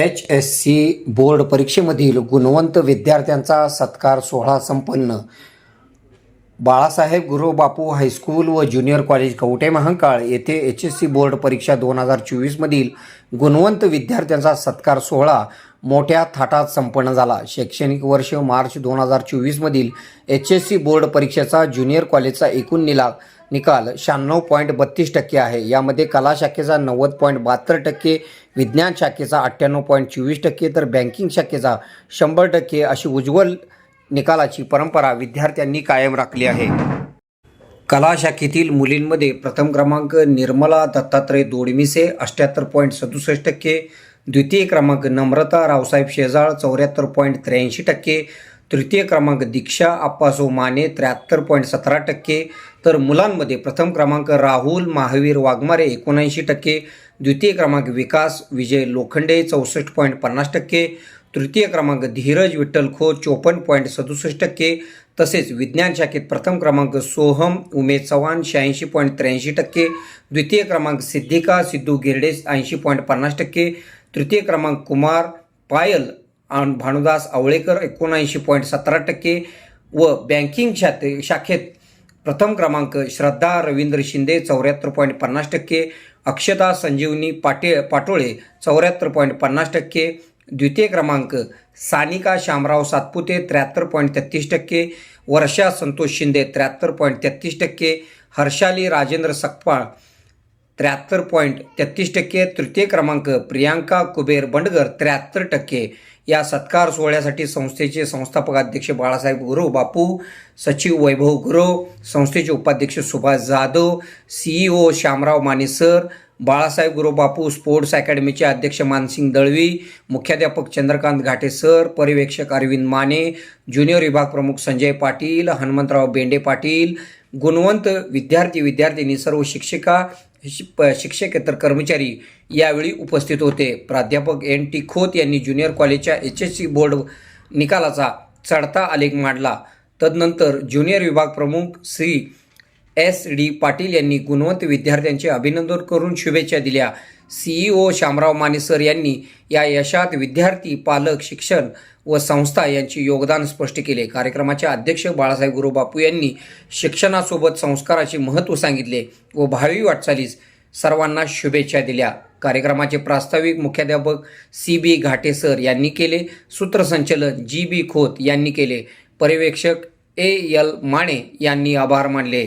H S C board परीक्षेमधील गुणवंत विद्यार्थ्यांचा सत्कार सोहळा संपन्न. बाळासाहेब गुरुबापू हायस्कूल व ज्युनियर कॉलेज कवटे महांकाळ येथे एच एस सी बोर्ड परीक्षा दोन हजार चोवीसमधील गुणवंत विद्यार्थ्यांचा सत्कार सोहळा मोठ्या थाटात संपन्न झाला. शैक्षणिक वर्ष मार्च दोन हजार चोवीसमधील एच एस सी बोर्ड परीक्षेचा ज्युनियर कॉलेजचा एकूण निला निकाल शहाण्णव पॉईंट बत्तीस टक्के आहे. यामध्ये कला शाखेचा नव्वद पॉईंट बहात्तर टक्के विज्ञान शाखेचा अठ्ठ्याण्णव पॉईंट चोवीस टक्के तर बँकिंग शाखेचा शंभर टक्के अशी उज्ज्वल निकालाची परंपरा विद्यार्थ्यांनी कायम राखली आहे. कला शाखेतील मुलींमध्ये प्रथम क्रमांक निर्मला दत्तात्रय दोडमिसे अष्ट्याहत्तर पॉईंट सदुसष्ट टक्के द्वितीय क्रमांक नम्रता रावसाहेब शेजाळ चौऱ्याहत्तर पॉईंट त्र्याऐंशी टक्के तृतीय क्रमांक दीक्षा आप्पासो माने त्र्याहत्तर पॉईंट सतरा टक्के तर मुलांमध्ये प्रथम क्रमांक राहुल महावीर वाघमारे एकोणऐंशी टक्के द्वितीय क्रमांक विकास विजय लोखंडे चौसष्ट पॉईंट पन्नास टक्के तृतीय क्रमांक धीरज विठ्ठल खो चोपन्न पॉईंट सदुसष्ट टक्के तसेच विज्ञान शाखेत प्रथम क्रमांक सोहम उमेश चव्हाण शहाऐंशी पॉईंट त्र्याऐंशी टक्के द्वितीय क्रमांक सिद्धिका सिद्धू गिरडे ऐंशी पॉईंट पन्नास टक्के तृतीय क्रमांक कुमार पायल आणि भानुदास आवळेकर एकोणऐंशी पॉईंट सतरा टक्के व बँकिंग शाते शाखेत प्रथम क्रमांक श्रद्धा रवींद्र शिंदे चौऱ्याहत्तर पॉईंट पन्नास टक्के अक्षता संजीवनी पाटे पाटोळे चौऱ्याहत्तर पॉईंट पन्नास टक्के द्वितीय क्रमांक सानिका शामराव सातपुते त्र्याहत्तर पॉईंट तेहतीस टक्के. वर्षा संतोष शिंदे त्र्याहत्तर पॉईंट तेहतीस टक्के. हर्षाली राजेंद्र सकपाळ त्र्याहत्तर पॉईंट तेहतीस टक्के. तृतीय क्रमांक प्रियांका कुबेर बंडगर त्र्याहत्तर टक्के. या सत्कार सोहळ्यासाठी संस्थेचे संस्थापक अध्यक्ष बाळासाहेब गुरव बापू सचिव वैभव गुरव संस्थेचे उपाध्यक्ष Subhash Jadhav CEO Shyamrao Mane sir Balasaheb Gurubapu sports अकॅडमीचे अध्यक्ष मानसिंग दळवी मुख्याध्यापक चंद्रकांत घाटे सर पर्यवेक्षक अरविंद माने ज्युनियर विभाग प्रमुख संजय पाटील हनुमंतराव बेंडे पाटील गुणवंत विद्यार्थी विद्यार्थिनी सर्व शिक्षिका शि- प- शिक्षकेतर कर्मचारी यावेळी उपस्थित होते. प्राध्यापक एन टी खोत यांनी ज्युनियर कॉलेजच्या एच एस सी बोर्ड निकालाचा चढता आलेख मांडला. तदनंतर ज्युनियर विभाग प्रमुख श्री एस डी पाटील यांनी गुणवंत विद्यार्थ्यांचे अभिनंदन करून शुभेच्छा दिल्या. सीईओ शामराव माने सर यांनी या यशात विद्यार्थी पालक शिक्षण व संस्था यांचे योगदान स्पष्ट केले. कार्यक्रमाचे अध्यक्ष बाळासाहेब गुरु बापू यांनी शिक्षणासोबत संस्काराचे महत्त्व सांगितले व भावी वाटचालीस सर्वांना शुभेच्छा दिल्या. कार्यक्रमाचे प्रास्ताविक मुख्याध्यापक सी बी घाटे सर यांनी केले. सूत्रसंचलन जी बी खोत यांनी केले. पर्यवेक्षक ए यल माने यांनी आभार मानले.